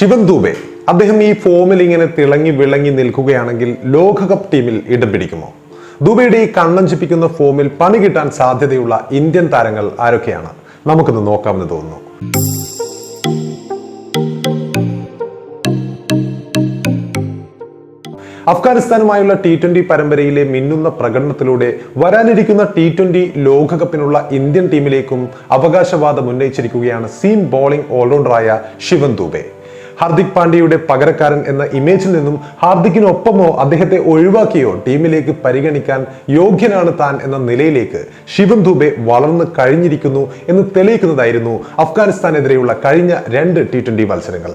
ശിവൻ ദൂബെ അദ്ദേഹം ഈ ഫോമിൽ ഇങ്ങനെ തിളങ്ങി വിളങ്ങി നിൽക്കുകയാണെങ്കിൽ ലോകകപ്പ് ടീമിൽ ഇടം പിടിക്കുമോ? ദുബൈയുടെ ഈ കണ്ണഞ്ചിപ്പിക്കുന്ന ഫോമിൽ പണി കിട്ടാൻ സാധ്യതയുള്ള ഇന്ത്യൻ താരങ്ങൾ ആരൊക്കെയാണ്? നമുക്കൊന്ന് നോക്കാമെന്ന് തോന്നുന്നു. അഫ്ഗാനിസ്ഥാനുമായുള്ള ടി ട്വന്റി പരമ്പരയിലെ മിന്നുന്ന പ്രകടനത്തിലൂടെ വരാനിരിക്കുന്ന ടി ട്വന്റി ലോകകപ്പിനുള്ള ഇന്ത്യൻ ടീമിലേക്കും അവകാശവാദം ഉന്നയിച്ചിരിക്കുകയാണ് സീം ബോളിംഗ് ഓൾറൗണ്ടറായ ശിവൻ ദൂബെ. ഹാർദിക് പാണ്ഡ്യയുടെ പകരക്കാരൻ എന്ന ഇമേജിൽ നിന്നും ഹാർദിക്കിനൊപ്പമോ അദ്ദേഹത്തെ ഒഴിവാക്കിയോ ടീമിലേക്ക് പരിഗണിക്കാൻ യോഗ്യനാണ് താൻ എന്ന നിലയിലേക്ക് ശിവൻ ദുബെ വളർന്നു കഴിഞ്ഞിരിക്കുന്നു എന്ന് തെളിയിക്കുന്നതായിരുന്നു അഫ്ഗാനിസ്ഥാനെതിരെയുള്ള കഴിഞ്ഞ രണ്ട് ടി ട്വന്റി മത്സരങ്ങൾ.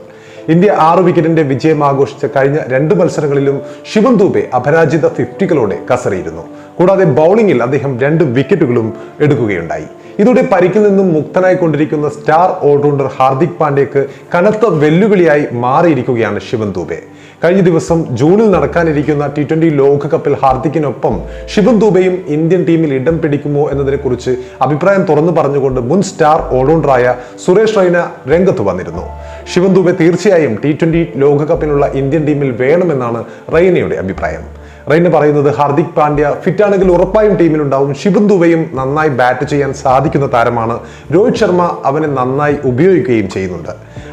ഇന്ത്യ ആറ് വിക്കറ്റിന്റെ വിജയം ആഘോഷിച്ച കഴിഞ്ഞ രണ്ട് മത്സരങ്ങളിലും ശിവൻ ദുബെ അപരാജിത ഫിഫ്റ്റികളോടെ കസറിയിരുന്നു. കൂടാതെ ബൗളിംഗിൽ അദ്ദേഹം രണ്ട് വിക്കറ്റുകളും എടുക്കുകയുണ്ടായി. ഇതോടെ പരിക്കിൽ നിന്നും മുക്തനായി കൊണ്ടിരിക്കുന്ന സ്റ്റാർ ഓൾറൗണ്ടർ ഹാർദിക് പാണ്ഡ്യക്ക് കനത്ത വെല്ലുവിളിയായി മാറിയിരിക്കുകയാണ് ശിവൻ ദൂബെ. കഴിഞ്ഞ ദിവസം ജൂണിൽ നടക്കാനിരിക്കുന്ന ടി ട്വന്റി ലോകകപ്പിൽ ഹാർദിക്കിനൊപ്പം ശിവൻ ദൂബെയും ഇന്ത്യൻ ടീമിൽ ഇടം പിടിക്കുമോ എന്നതിനെക്കുറിച്ച് അഭിപ്രായം തുറന്നു പറഞ്ഞുകൊണ്ട് മുൻ സ്റ്റാർ ഓൾറൗണ്ടറായ സുരേഷ് റൈന രംഗത്ത് വന്നിരുന്നു. ശിവൻ ദൂബെ തീർച്ചയായും ടി ട്വന്റി ലോകകപ്പിനുള്ള ഇന്ത്യൻ ടീമിൽ വേണമെന്നാണ് റൈനയുടെ അഭിപ്രായം. റൈന പറയുന്നത് ഹാർദിക് പാണ്ഡ്യ ഫിറ്റാണെങ്കിൽ ഉറപ്പായും ടീമിലുണ്ടാവും. ശിവൻ ദുബയും നന്നായി ബാറ്റ് ചെയ്യാൻ സാധിക്കുന്ന താരമാണ് രോഹിത് ശർമ്മ അവനെ നന്നായി ഉപയോഗിക്കുകയും ചെയ്യുന്നുണ്ട്.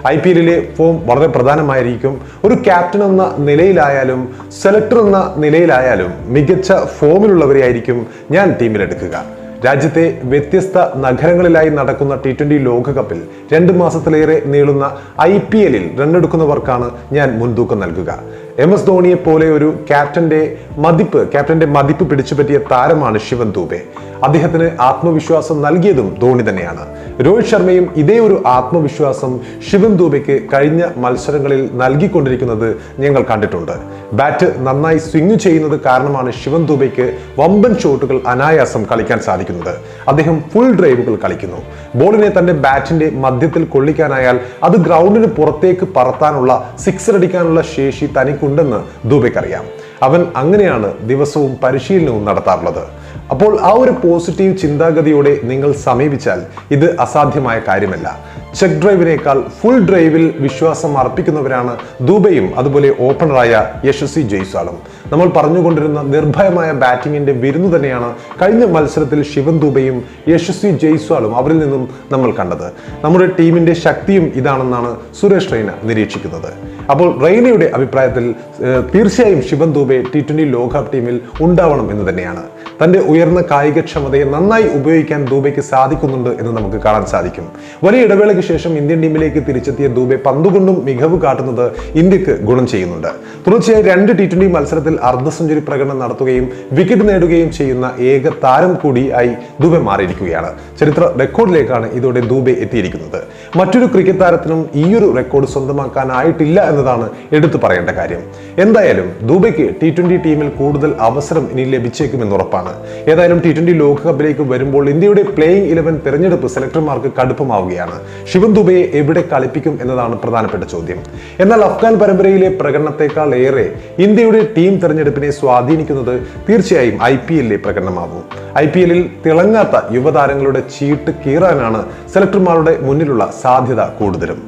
ഐ പി എല്ലിലെ ഫോം വളരെ പ്രധാനമായിരിക്കും. ഒരു ക്യാപ്റ്റൻ എന്ന നിലയിലായാലും സെലക്ടർ എന്ന നിലയിലായാലും മികച്ച ഫോമിലുള്ളവരെയായിരിക്കും ഞാൻ ടീമിലെടുക്കുക രാജ്യത്തെ വ്യത്യസ്ത നഗരങ്ങളിലായി നടക്കുന്ന ടി ട്വന്റി ലോകകപ്പിൽ രണ്ട് മാസത്തിലേറെ നീളുന്ന ഐ പി എല്ലിൽ റണ്ണെടുക്കുന്നവർക്കാണ് ഞാൻ മുൻതൂക്കം നൽകുക. എം എസ് ധോണിയെ പോലെ ഒരു ക്യാപ്റ്റന്റെ മതിപ്പ് ക്യാപ്റ്റന്റെ മതിപ്പ് പിടിച്ചുപറ്റിയ താരമാണ് ശിവൻ ദൂബെ. അദ്ദേഹത്തിന് ആത്മവിശ്വാസം നൽകിയതും ധോണി തന്നെയാണ്. രോഹിത് ശർമ്മയും ഇതേ ഒരു ആത്മവിശ്വാസം ശിവം ദൂബയ്ക്ക് കഴിഞ്ഞ മത്സരങ്ങളിൽ നൽകിക്കൊണ്ടിരിക്കുന്നത് ഞങ്ങൾ കണ്ടിട്ടുണ്ട്. ബാറ്റ് നന്നായി സ്വിംഗ് ചെയ്യുന്നത് കാരണമാണ് ശിവൻ ദൂബയ്ക്ക് വമ്പൻ ഷോട്ടുകൾ അനായാസം കളിക്കാൻ സാധിക്കുന്നത്. അദ്ദേഹം ഫുൾ ഡ്രൈവുകൾ കളിക്കുന്നു. ബോളിനെ തന്റെ ബാറ്റിന്റെ മധ്യത്തിൽ കൊള്ളിക്കാനായാൽ അത് ഗ്രൗണ്ടിന് പുറത്തേക്ക് പറത്താനുള്ള സിക്സർ അടിക്കാനുള്ള ശേഷി തനിക്കുണ്ടെന്ന് ദൂബയ്ക്കറിയാം അവൻ അങ്ങനെയാണ് ദിവസവും പരിശീലനവും നടത്താറുള്ളത്. അപ്പോൾ ആ ഒരു പോസിറ്റീവ് ചിന്താഗതിയോടെ നിങ്ങൾ സമീപിച്ചാൽ ഇത് അസാധ്യമായ കാര്യമല്ല. ചെക്ക് ഡ്രൈവിനേക്കാൾ ഫുൾ ഡ്രൈവിൽ വിശ്വാസം അർപ്പിക്കുന്നവരാണ് ദുബൈയും അതുപോലെ ഓപ്പണറായ യശസ്വി ജയ്സ്വാളും. നമ്മൾ പറഞ്ഞുകൊണ്ടിരുന്ന നിർഭയമായ ബാറ്റിങ്ങിന്റെ വിരുന്നു തന്നെയാണ് കഴിഞ്ഞ മത്സരത്തിൽ ശിവൻ ദുബൈയും യശസ്വി ജയ്സ്വാളും അവരിൽ നിന്നും നമ്മൾ കണ്ടത്. നമ്മുടെ ടീമിന്റെ ശക്തിയും ഇതാണെന്നാണ് സുരേഷ് റെയ്ന നിരീക്ഷിക്കുന്നത്. അപ്പോൾ റെയ്നയുടെ അഭിപ്രായത്തിൽ തീർച്ചയായും ശിവൻ ദുബെ ടി ട്വന്റി ലോകകപ്പ് ടീമിൽ ഉണ്ടാവണം എന്ന് തന്നെയാണ്. തന്റെ ഉയർന്ന കായികക്ഷമതയെ നന്നായി ഉപയോഗിക്കാൻ ദൂബയ്ക്ക് സാധിക്കുന്നുണ്ട് എന്ന് നമുക്ക് കാണാൻ സാധിക്കും. വലിയ ഇടവേളയ്ക്ക് ശേഷം ഇന്ത്യൻ ടീമിലേക്ക് തിരിച്ചെത്തിയ ദൂബെ പന്തുകൊണ്ടും മികവ് കാട്ടുന്നത് ഇന്ത്യയ്ക്ക് ഗുണം ചെയ്യുന്നുണ്ട്. തുടർച്ചയായി രണ്ട് ടി ട്വന്റി മത്സരത്തിൽ അർദ്ധ സെഞ്ചുറി പ്രകടനം നടത്തുകയും വിക്കറ്റ് നേടുകയും ചെയ്യുന്ന ഏക താരം കൂടി ആയി ദൂബെ മാറിയിരിക്കുകയാണ്. ചരിത്ര റെക്കോർഡിലേക്കാണ് ഇതോടെ ദൂബെ എത്തിയിരിക്കുന്നത്. മറ്റൊരു ക്രിക്കറ്റ് താരത്തിനും ഈയൊരു റെക്കോർഡ് സ്വന്തമാക്കാനായിട്ടില്ല എന്നതാണ് എടുത്തു പറയേണ്ട കാര്യം. എന്തായാലും ദൂബയ്ക്ക് ടി ട്വന്റി ടീമിൽ കൂടുതൽ അവസരം ഇനി ലഭിച്ചേക്കുമെന്ന് ഉറപ്പാണ്. ഏതായാലും ടി ട്വന്റി ലോകകപ്പിലേക്ക് വരുമ്പോൾ ഇന്ത്യയുടെ പ്ലേയിങ് ഇലവൻ തെരഞ്ഞെടുപ്പ് സെലക്ടർമാർക്ക് കടുപ്പമാവുകയാണ്. ശിവൻ ദുബയെ എവിടെ കളിപ്പിക്കും എന്നതാണ് പ്രധാനപ്പെട്ട ചോദ്യം. എന്നാൽ അഫ്ഗാൻ പരമ്പരയിലെ പ്രകടനത്തെക്കാൾ ഏറെ ഇന്ത്യയുടെ ടീം തെരഞ്ഞെടുപ്പിനെ സ്വാധീനിക്കുന്നത് തീർച്ചയായും ഐ പി എല്ലിലെ പ്രകടനമാകും ഐ പി എല്ലിൽ തിളങ്ങാത്ത യുവതാരങ്ങളുടെ ചീട്ട് കീറാനാണ് സെലക്ടർമാരുടെ മുന്നിലുള്ള സാധ്യത കൂടുതലും.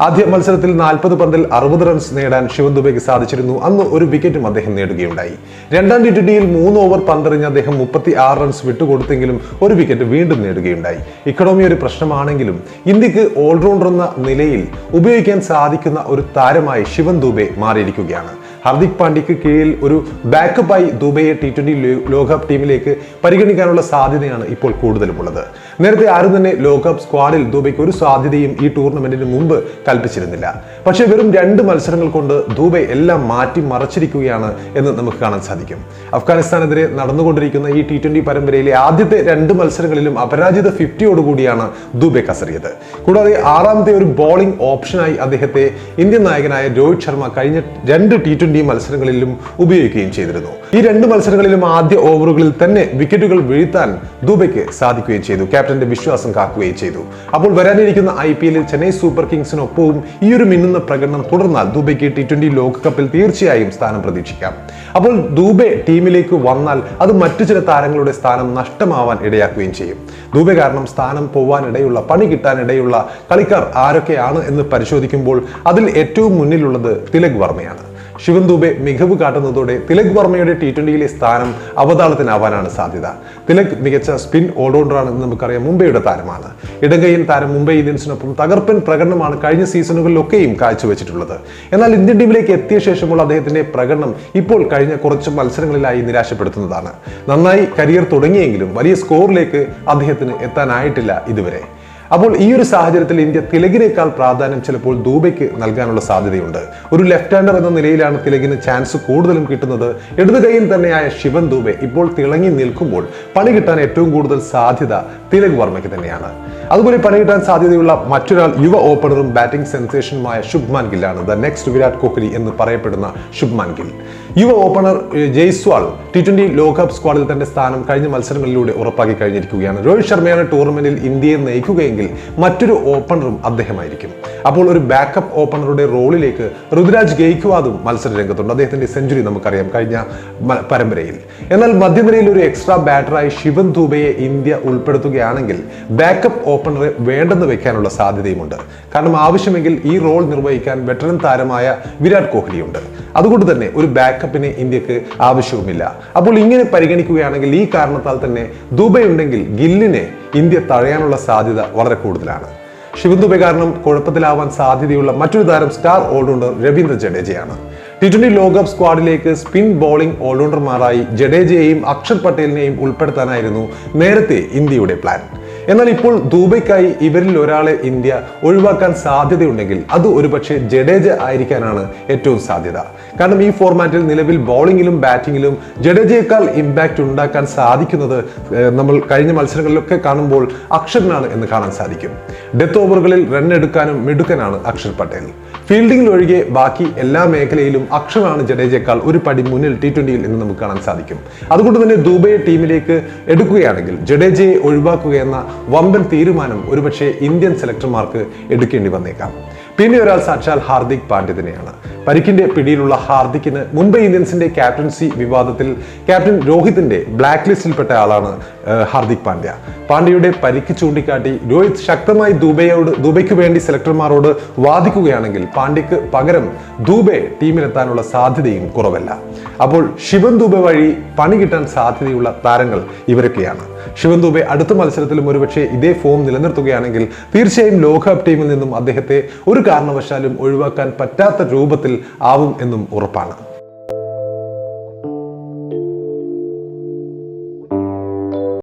ആദ്യ മത്സരത്തിൽ നാൽപ്പത് പന്തിൽ അറുപത് റൺസ് നേടാൻ ശിവൻ ദുബൈക്ക് സാധിച്ചിരുന്നു. അന്ന് ഒരു വിക്കറ്റും അദ്ദേഹം നേടുകയുണ്ടായി. രണ്ടാം ടി ട്വന്റിയിൽ മൂന്ന് ഓവർ പന്തെറിഞ്ഞ് അദ്ദേഹം മുപ്പത്തി ആറ് റൺസ് വിട്ടുകൊടുത്തെങ്കിലും ഒരു വിക്കറ്റ് വീണ്ടും നേടുകയുണ്ടായി. ഇക്കണോമി ഒരു പ്രശ്നമാണെങ്കിലും ഇന്ത്യയ്ക്ക് ഓൾറൗണ്ടർ എന്ന നിലയിൽ ഉപയോഗിക്കാൻ സാധിക്കുന്ന ഒരു താരമായി ശിവൻ ദുബെ മാറിയിരിക്കുകയാണ്. ഹാർദിക് പാണ്ഡ്യക്ക് കീഴിൽ ഒരു ബാക്കപ്പായി ദുബൈയെ ടി ട്വന്റി ലോകകപ്പ് ടീമിലേക്ക് പരിഗണിക്കാനുള്ള സാധ്യതയാണ് ഇപ്പോൾ കൂടുതലുമുള്ളത്. നേരത്തെ ആരും തന്നെ ലോകകപ്പ് സ്ക്വാഡിൽ ദുബൈക്ക് ഒരു സാധ്യതയും ഈ ടൂർണമെന്റിന് മുമ്പ് കൽപ്പിച്ചിരുന്നില്ല. പക്ഷേ വെറും രണ്ട് മത്സരങ്ങൾ കൊണ്ട് ദുബൈ എല്ലാം മാറ്റി മറച്ചിരിക്കുകയാണ് എന്ന് നമുക്ക് കാണാൻ സാധിക്കും. അഫ്ഗാനിസ്ഥാനെതിരെ നടന്നുകൊണ്ടിരിക്കുന്ന ഈ ടി ട്വന്റി പരമ്പരയിലെ ആദ്യത്തെ രണ്ട് മത്സരങ്ങളിലും അപരാജിത ഫിഫ്റ്റിയോടുകൂടിയാണ് ദുബൈ കസറിയത്. കൂടാതെ ആറാമത്തെ ഒരു ബോളിംഗ് ഓപ്ഷനായി അദ്ദേഹത്തെ ഇന്ത്യൻ നായകനായ രോഹിത് ശർമ്മ കഴിഞ്ഞ രണ്ട് ടി ട്വന്റി മത്സരങ്ങളിലും ഉപയോഗിക്കുകയും ചെയ്തിരുന്നു. ഈ രണ്ട് മത്സരങ്ങളിലും ആദ്യ ഓവറുകളിൽ തന്നെ വിക്കറ്റുകൾ വീഴ്ത്താൻ ദുബൈക്ക് സാധിക്കുകയും ചെയ്തു. ക്യാപ്റ്റന്റെ വിശ്വാസം കാക്കുകയും ചെയ്തു. അപ്പോൾ വരാനിരിക്കുന്ന ഐ പി എല്ലിൽ ചെന്നൈ സൂപ്പർ കിങ്സിനൊപ്പവും ഈ ഒരു മിന്നുന്ന പ്രകടനം തുടർന്നാൽ ദുബൈക്ക് ടി ട്വന്റി ലോകകപ്പിൽ തീർച്ചയായും സ്ഥാനം പ്രതീക്ഷിക്കാം. അപ്പോൾ ദുബൈ ടീമിലേക്ക് വന്നാൽ അത് മറ്റു ചില താരങ്ങളുടെ സ്ഥാനം നഷ്ടമാവാൻ ഇടയാക്കുകയും ചെയ്യും. ദുബൈ കാരണം സ്ഥാനം പോവാനിടയുള്ള പണി കിട്ടാനിടയുള്ള കളിക്കാർ ആരൊക്കെയാണ് എന്ന് പരിശോധിക്കുമ്പോൾ അതിൽ ഏറ്റവും മുന്നിലുള്ളത് തിലക് വർമ്മയാണ്. ശിവൻ ദുബെ മികവ് കാട്ടുന്നതോടെ തിലക് വർമ്മയുടെ ടി ട്വന്റിയിലെ സ്ഥാനം അവതാളത്തിനാവാനാണ് സാധ്യത. തിലക് മികച്ച സ്പിൻ ഓൾറൗണ്ടറാണെന്ന് നമുക്കറിയാം മുംബൈയുടെ താരമാണ്. ഇടങ്കയ്യൻ താരം മുംബൈ ഇന്ത്യൻസിനൊപ്പം തകർപ്പൻ പ്രകടനമാണ് കഴിഞ്ഞ സീസണുകളിലൊക്കെയും കാഴ്ചവെച്ചിട്ടുള്ളത്. എന്നാൽ ഇന്ത്യൻ ടീമിലേക്ക് എത്തിയ ശേഷമുള്ള അദ്ദേഹത്തിന്റെ പ്രകടനം ഇപ്പോൾ കഴിഞ്ഞ കുറച്ച് മത്സരങ്ങളിലായി നിരാശപ്പെടുത്തുന്നതാണ്. നന്നായി കരിയർ തുടങ്ങിയെങ്കിലും വലിയ സ്കോറിലേക്ക് അദ്ദേഹത്തിന് എത്താനായിട്ടില്ല ഇതുവരെ. അപ്പോൾ ഈ ഒരു സാഹചര്യത്തിൽ ഇന്ത്യ തിലകിനേക്കാൾ പ്രാധാന്യം ചിലപ്പോൾ ദൂബയ്ക്ക് നൽകാനുള്ള സാധ്യതയുണ്ട്. ഒരു ലെഫ്റ്റ് ഹാൻഡർ എന്ന നിലയിലാണ് തിലകിന് ചാൻസ് കൂടുതലും കിട്ടുന്നത്. ഇടത് കൈയിൽ തന്നെയായ ശിവൻ ദൂബെ ഇപ്പോൾ തിളങ്ങി നിൽക്കുമ്പോൾ പണി കിട്ടാൻ ഏറ്റവും കൂടുതൽ സാധ്യത തിലക് വർമ്മയ്ക്ക് തന്നെയാണ്. അതുപോലെ പണി കിട്ടാൻ സാധ്യതയുള്ള മറ്റൊരാൾ യുവ ഓപ്പണറും ബാറ്റിംഗ് സെൻസേഷനുമായ ശുഭ്മാൻ ഗില്ലാണ്. ദ നെക്സ്റ്റ് വിരാട് കോഹ്ലി എന്ന് പറയപ്പെടുന്ന ശുഭ്മാൻ ഗിൽ. യുവ ഓപ്പണർ ജയ്സ്വാൾ ടി ട്വന്റി ലോകകപ്പ് സ്ക്വാഡിൽ തന്റെ സ്ഥാനം കഴിഞ്ഞ മത്സരങ്ങളിലൂടെ ഉറപ്പാക്കി കഴിഞ്ഞിരിക്കുകയാണ് രോഹിത് ശർമ്മയാണ് ടൂർണമെന്റിൽ ഇന്ത്യയെ നയിക്കുകയെങ്കിൽ മറ്റൊരു ഓപ്പണറും അദ്ദേഹമായിരിക്കും. അപ്പോൾ ഒരു ബാക്കപ്പ് ഓപ്പണറുടെ റോളിലേക്ക് ഋതുരാജ് ഗെയ്ക്വാദും മത്സര രംഗത്തുണ്ട്. അദ്ദേഹത്തിന്റെ സെഞ്ചുറി നമുക്കറിയാം കഴിഞ്ഞ പരമ്പരയിൽ. എന്നാൽ മധ്യനിരയിൽ ഒരു എക്സ്ട്രാ ബാറ്ററായി ശിവൻ ദൂബയെ ഇന്ത്യ ഉൾപ്പെടുത്തുകയാണെങ്കിൽ ബാക്കപ്പ് ഓപ്പണറെ വേണ്ടെന്ന് വെക്കാനുള്ള സാധ്യതയുമുണ്ട്. കാരണം ആവശ്യമെങ്കിൽ ഈ റോൾ നിർവഹിക്കാൻ വെറ്ററൻ താരമായ വിരാട് കോഹ്ലിയുണ്ട്. അതുകൊണ്ട് തന്നെ ഒരു ബാക്കപ്പിന് ഇന്ത്യയ്ക്ക് ആവശ്യവുമില്ല. അപ്പോൾ ഇങ്ങനെ പരിഗണിക്കുകയാണെങ്കിൽ ഈ കാരണത്താൽ തന്നെ ദുബൈ ഉണ്ടെങ്കിൽ ഗില്ലിനെ ഇന്ത്യ തഴയാനുള്ള സാധ്യത വളരെ കൂടുതലാണ്. ശിവൻ ദുബൈ കാരണം കുഴപ്പത്തിലാവാൻ സാധ്യതയുള്ള മറ്റൊരു താരം സ്റ്റാർ ഓൾറൗണ്ടർ രവീന്ദ്ര ജഡേജയാണ്. ടി ട്വന്റി ലോകകപ്പ് സ്ക്വാഡിലേക്ക് സ്പിൻ ബോളിംഗ് ഓൾറൗണ്ടർമാരായി ജഡേജയെയും അക്ഷർ പട്ടേലിനെയും ഉൾപ്പെടുത്താനായിരുന്നു നേരത്തെ ഇന്ത്യയുടെ പ്ലാൻ എന്നാൽ ഇപ്പോൾ ദുബൈക്കായി ഇവരിൽ ഒരാളെ ഇന്ത്യ ഒഴിവാക്കാൻ സാധ്യതയുണ്ടെങ്കിൽ അത് ഒരുപക്ഷെ ജഡേജ ആയിരിക്കാനാണ് ഏറ്റവും സാധ്യത. കാരണം ഈ ഫോർമാറ്റിൽ നിലവിൽ ബോളിംഗിലും ബാറ്റിംഗിലും ജഡേജയേക്കാൾ ഇമ്പാക്റ്റ് ഉണ്ടാക്കാൻ സാധിക്കുന്നത് നമ്മൾ കഴിഞ്ഞ മത്സരങ്ങളിലൊക്കെ കാണുമ്പോൾ അക്ഷറിനാണ് എന്ന് കാണാൻ സാധിക്കും. ഡെത്ത് ഓവറുകളിൽ റൺ എടുക്കാനും മിടുക്കനാണ് അക്ഷർ പട്ടേൽ. ഫീൽഡിംഗിൽ ഒഴികെ ബാക്കി എല്ലാ മേഖലയിലും അക്ഷറാണ് ജഡേജയേക്കാൾ ഒരു പടി മുന്നിൽ ടി ട്വന്റിയിൽ എന്ന് നമുക്ക് കാണാൻ സാധിക്കും. അതുകൊണ്ട് തന്നെ ദുബൈ ടീമിലേക്ക് എടുക്കുകയാണെങ്കിൽ ജഡേജയെ ഒഴിവാക്കുക എന്ന വമ്പൻ തീരുമാനം ഒരുപക്ഷെ ഇന്ത്യൻ സെലക്ടർമാർക്ക് എടുക്കേണ്ടി വന്നേക്കാം. പിന്നെ ഒരാൾ സാക്ഷാൽ ഹാർദിക് പാണ്ഡ്യ തന്നെയാണ് പരിക്കിന്റെ പിടിയിലുള്ള ഹാർദിക്കിന് മുംബൈ ഇന്ത്യൻസിന്റെ ക്യാപ്റ്റൻസി വിവാദത്തിൽ ക്യാപ്റ്റൻ രോഹിതിന്റെ ബ്ലാക്ക് ലിസ്റ്റിൽപ്പെട്ട ആളാണ് ഹാർദിക് പാണ്ഡ്യ. പാണ്ഡ്യയുടെ പരിക്ക് ചൂണ്ടിക്കാട്ടി രോഹിത് ശക്തമായി ദുബൈയോട് ദുബൈക്ക് വേണ്ടി സെലക്ടർമാരോട് വാദിക്കുകയാണെങ്കിൽ പാണ്ഡ്യക്ക് പകരം ദുബൈ ടീമിലെത്താനുള്ള സാധ്യതയും കുറവല്ല. അപ്പോൾ ശിവൻ ദുബൈ വഴി പണി കിട്ടാൻ സാധ്യതയുള്ള താരങ്ങൾ ഇവരൊക്കെയാണ്. ശിവൻ ദുബെ അടുത്ത മത്സരത്തിലും ഒരുപക്ഷെ ഇതേ ഫോം നിലനിർത്തുകയാണെങ്കിൽ തീർച്ചയായും ലോകകപ്പ് ടീമിൽ നിന്നും അദ്ദേഹത്തെ ഒരു കാരണവശാലും ഒഴിവാക്കാൻ പറ്റാത്ത രൂപത്തിൽ ആവും എന്നും ഉറപ്പാണ്.